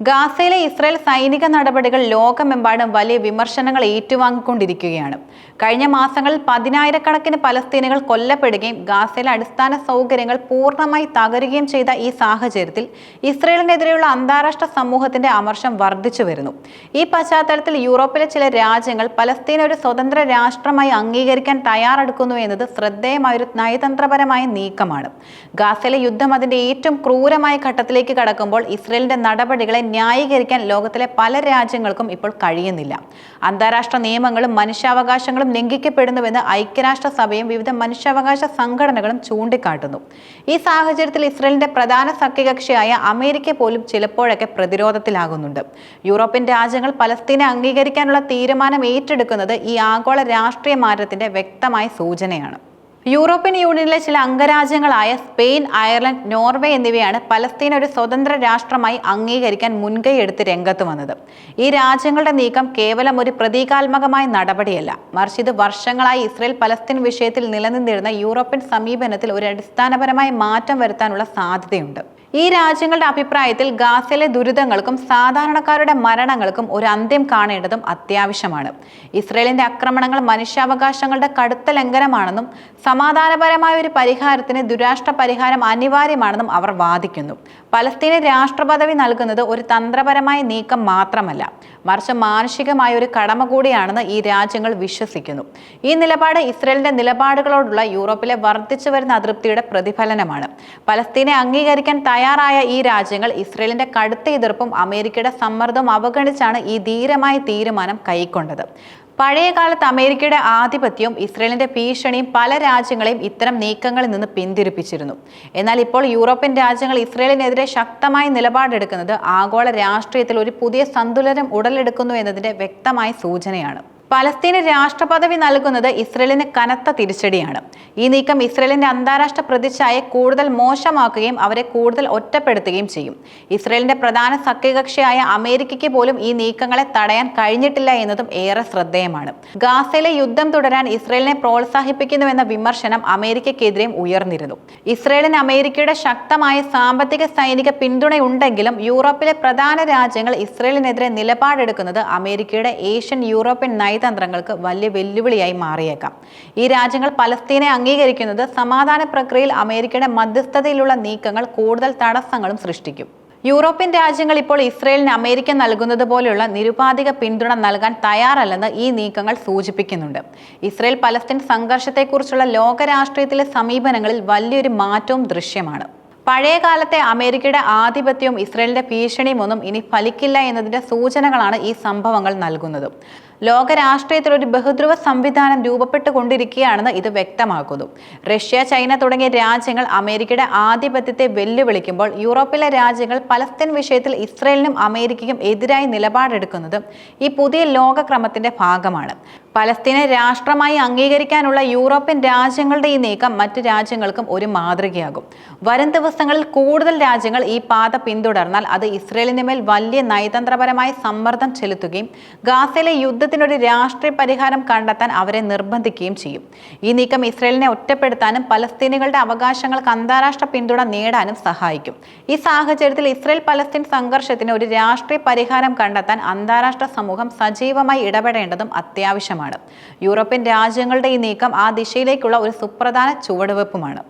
ഗാസയിലെ ഇസ്രായേൽ സൈനിക നടപടികൾ ലോകമെമ്പാടും വലിയ വിമർശനങ്ങൾ ഏറ്റുവാങ്ങിക്കൊണ്ടിരിക്കുകയാണ്. കഴിഞ്ഞ മാസങ്ങളിൽ പതിനായിരക്കണക്കിന് പലസ്തീനുകൾ കൊല്ലപ്പെടുകയും ഗാസയിലെ അടിസ്ഥാന സൗകര്യങ്ങൾ പൂർണമായി തകരുകയും ചെയ്ത ഈ സാഹചര്യത്തിൽ ഇസ്രയേലിനെതിരെയുള്ള അന്താരാഷ്ട്ര സമൂഹത്തിന്റെ അമർഷം വർദ്ധിച്ചു വരുന്നു. ഈ പശ്ചാത്തലത്തിൽ യൂറോപ്പിലെ ചില രാജ്യങ്ങൾ പലസ്തീൻ ഒരു സ്വതന്ത്ര രാഷ്ട്രമായി അംഗീകരിക്കാൻ തയ്യാറെടുക്കുന്നു എന്നത് ശ്രദ്ധേയമായ ഒരു നയതന്ത്രപരമായ നീക്കമാണ്. ഗാസയിലെ യുദ്ധം അതിന്റെ ഏറ്റവും ക്രൂരമായ ഘട്ടത്തിലേക്ക് കടക്കുമ്പോൾ ഇസ്രയേലിന്റെ നടപടികളെ ന്യായീകരിക്കാൻ ലോകത്തിലെ പല രാജ്യങ്ങൾക്കും ഇപ്പോൾ കഴിയുന്നില്ല. അന്താരാഷ്ട്ര നിയമങ്ങളും മനുഷ്യാവകാശങ്ങളും ലംഘിക്കപ്പെടുന്നുവെന്ന് ഐക്യരാഷ്ട്രസഭയും വിവിധ മനുഷ്യാവകാശ സംഘടനകളും ചൂണ്ടിക്കാട്ടുന്നു. ഈ സാഹചര്യത്തിൽ ഇസ്രയേലിന്റെ പ്രധാന സഖ്യകക്ഷിയായ അമേരിക്ക പോലും ചിലപ്പോഴൊക്കെ പ്രതിരോധത്തിലാകുന്നുണ്ട്. യൂറോപ്യൻ രാജ്യങ്ങൾ പലസ്തീനെ അംഗീകരിക്കാനുള്ള തീരുമാനം ഏറ്റെടുക്കുന്നത് ഈ ആഗോള രാഷ്ട്രീയ മാറ്റത്തിന്റെ വ്യക്തമായ സൂചനയാണ്. യൂറോപ്യൻ യൂണിയനിലെ ചില അംഗരാജ്യങ്ങളായ സ്പെയിൻ അയർലൻഡ് നോർവേ എന്നിവയാണ് പലസ്തീൻ ഒരു സ്വതന്ത്ര രാഷ്ട്രമായി അംഗീകരിക്കാൻ മുൻകൈയെടുത്ത് രംഗത്ത് വന്നത്. ഈ രാജ്യങ്ങളുടെ നീക്കം കേവലം ഒരു പ്രതീകാത്മകമായ നടപടിയല്ല. മറിച്ച് ഇത് വർഷങ്ങളായി ഇസ്രയേൽ പലസ്തീൻ വിഷയത്തിൽ നിലനിന്നിരുന്ന യൂറോപ്യൻ സമീപനത്തിൽ ഒരു അടിസ്ഥാനപരമായ മാറ്റം വരുത്താനുള്ള സാധ്യതയുണ്ട്. ഈ രാജ്യങ്ങളുടെ അഭിപ്രായത്തിൽ ഗാസയിലെ ദുരിതങ്ങൾക്കും സാധാരണക്കാരുടെ മരണങ്ങൾക്കും ഒരു അന്ത്യം കാണേണ്ടതും അത്യാവശ്യമാണ്. ഇസ്രയേലിന്റെ ആക്രമണങ്ങൾ മനുഷ്യാവകാശങ്ങളുടെ കടുത്ത ലംഘനമാണെന്നും സമാധാനപരമായ ഒരു പരിഹാരത്തിന് ദുരാഷ്ട്ര പരിഹാരം അനിവാര്യമാണെന്നും അവർ വാദിക്കുന്നു. പലസ്തീന് രാഷ്ട്രപദവി നൽകുന്നത് ഒരു തന്ത്രപരമായ നീക്കം മാത്രമല്ല മറിച്ച് മാനുഷികമായ ഒരു കടമ കൂടിയാണെന്ന് ഈ രാജ്യങ്ങൾ വിശ്വസിക്കുന്നു. ഈ നിലപാട് ഇസ്രയേലിന്റെ നിലപാടുകളോടുള്ള യൂറോപ്പിലെ വർദ്ധിച്ചു വരുന്ന അതൃപ്തിയുടെ പ്രതിഫലനമാണ്. പലസ്തീനെ അംഗീകരിക്കാൻ തയ്യാറായ ഈ രാജ്യങ്ങൾ ഇസ്രയേലിന്റെ കടുത്ത എതിർപ്പും അമേരിക്കയുടെ സമ്മർദ്ദവും അവഗണിച്ചാണ് ഈ ധീരമായ തീരുമാനം കൈക്കൊണ്ടത്. പഴയകാലത്ത് അമേരിക്കയുടെ ആധിപത്യവും ഇസ്രയേലിന്റെ ഭീഷണിയും പല രാജ്യങ്ങളെയും ഇത്തരം നീക്കങ്ങളിൽ നിന്ന് പിന്തിരിപ്പിച്ചിരുന്നു. എന്നാൽ ഇപ്പോൾ യൂറോപ്യൻ രാജ്യങ്ങൾ ഇസ്രയേലിനെതിരെ ശക്തമായ നിലപാടെടുക്കുന്നത് ആഗോള രാഷ്ട്രീയത്തിൽ ഒരു പുതിയ സന്തുലനം ഉടലെടുക്കുന്നു എന്നതിന്റെ വ്യക്തമായ സൂചനയാണ്. പലസ്തീന് രാഷ്ട്രപദവി നൽകുന്നത് ഇസ്രയേലിന് കനത്ത തിരിച്ചടിയാണ്. ഈ നീക്കം ഇസ്രയേലിന്റെ അന്താരാഷ്ട്ര പ്രതിച്ഛായ കൂടുതൽ മോശമാക്കുകയും അവരെ കൂടുതൽ ഒറ്റപ്പെടുത്തുകയും ചെയ്യും. ഇസ്രയേലിന്റെ പ്രധാന സഖ്യകക്ഷിയായ അമേരിക്കയ്ക്ക് പോലും ഈ നീക്കങ്ങളെ തടയാൻ കഴിഞ്ഞിട്ടില്ല എന്നതും ഏറെ ശ്രദ്ധേയമാണ്. ഗാസയിലെ യുദ്ധം തുടരാൻ ഇസ്രയേലിനെ പ്രോത്സാഹിപ്പിക്കുന്നുവെന്ന വിമർശനം അമേരിക്കയ്ക്കെതിരെയും ഉയർന്നിരുന്നു. ഇസ്രയേലിന് അമേരിക്കയുടെ ശക്തമായ സാമ്പത്തിക സൈനിക പിന്തുണയുണ്ടെങ്കിലും യൂറോപ്പിലെ പ്രധാന രാജ്യങ്ങൾ ഇസ്രയേലിനെതിരെ നിലപാടെടുക്കുന്നത് അമേരിക്കയുടെ ഏഷ്യൻ യൂറോപ്യൻ നയതന്ത്രങ്ങൾക്ക് വലിയ വെല്ലുവിളിയായി മാറിയേക്കാം. ഈ രാജ്യങ്ങൾ പലസ്തീനെ അംഗീകരിക്കുന്നത് സമാധാന പ്രക്രിയയിൽ അമേരിക്കയുടെ മധ്യസ്ഥതയിലുള്ള നീക്കങ്ങൾ കൂടുതൽ തടസ്സങ്ങളും സൃഷ്ടിക്കും. യൂറോപ്യൻ രാജ്യങ്ങൾ ഇപ്പോൾ ഇസ്രയേലിന് അമേരിക്ക നൽകുന്നത് പോലെയുള്ള നിരുപാധിക പിന്തുണ നൽകാൻ തയ്യാറല്ലെന്ന് ഈ നീക്കങ്ങൾ സൂചിപ്പിക്കുന്നുണ്ട്. ഇസ്രയേൽ പലസ്തീൻ സംഘർഷത്തെക്കുറിച്ചുള്ള ലോകരാഷ്ട്രീയത്തിലെ സമീപനങ്ങളിൽ വലിയൊരു മാറ്റവും ദൃശ്യമാണ്. പഴയകാലത്തെ അമേരിക്കയുടെ ആധിപത്യവും ഇസ്രയേലിന്റെ ഭീഷണിയും ഒന്നും ഇനി ഫലിക്കില്ല എന്നതിന്റെ സൂചനകളാണ് ഈ സംഭവങ്ങൾ നൽകുന്നത്. ലോക രാഷ്ട്രീയത്തിൽ ഒരു ബഹുധ്രുവ സംവിധാനം രൂപപ്പെട്ടുകൊണ്ടിരിക്കുകയാണെന്ന് ഇത് വ്യക്തമാക്കുന്നു. റഷ്യ ചൈന തുടങ്ങിയ രാജ്യങ്ങൾ അമേരിക്കയുടെ ആധിപത്യത്തെ വെല്ലുവിളിക്കുമ്പോൾ യൂറോപ്പിലെ രാജ്യങ്ങൾ പലസ്തീൻ വിഷയത്തിൽ ഇസ്രയേലിനും അമേരിക്കയ്ക്കും എതിരായി നിലപാടെടുക്കുന്നത് ഈ പുതിയ ലോകക്രമത്തിന്റെ ഭാഗമാണ്. പലസ്തീനെ രാഷ്ട്രമായി അംഗീകരിക്കാനുള്ള യൂറോപ്യൻ രാജ്യങ്ങളുടെ ഈ നീക്കം മറ്റു രാജ്യങ്ങൾക്കും ഒരു മാതൃകയാകും. വരും ദിവസങ്ങളിൽ കൂടുതൽ രാജ്യങ്ങൾ ഈ പാത പിന്തുടർന്നാൽ അത് ഇസ്രയേലിന് മേൽ വലിയ നയതന്ത്രപരമായ സമ്മർദ്ദം ചെലുത്തുകയും ഗാസയിലെ യുദ്ധത്തിനൊരു രാഷ്ട്രീയ പരിഹാരം കണ്ടെത്താൻ അവരെ നിർബന്ധിക്കുകയും ചെയ്യും. ഈ നീക്കം ഇസ്രയേലിനെ ഒറ്റപ്പെടുത്താനും പലസ്തീനികളുടെ അവകാശങ്ങൾക്ക് അന്താരാഷ്ട്ര പിന്തുണ നേടാനും സഹായിക്കും. ഈ സാഹചര്യത്തിൽ ഇസ്രയേൽ പലസ്തീൻ സംഘർഷത്തിന് ഒരു രാഷ്ട്രീയ പരിഹാരം കണ്ടെത്താൻ അന്താരാഷ്ട്ര സമൂഹം സജീവമായി ഇടപെടേണ്ടതും അത്യാവശ്യമാണ്. യൂറോപ്യൻ രാജ്യങ്ങളുടെ ഈ നീക്കം ആ ദിശയിലേക്കുള്ള ഒരു സുപ്രധാന ചുവടുവെപ്പുമാണ്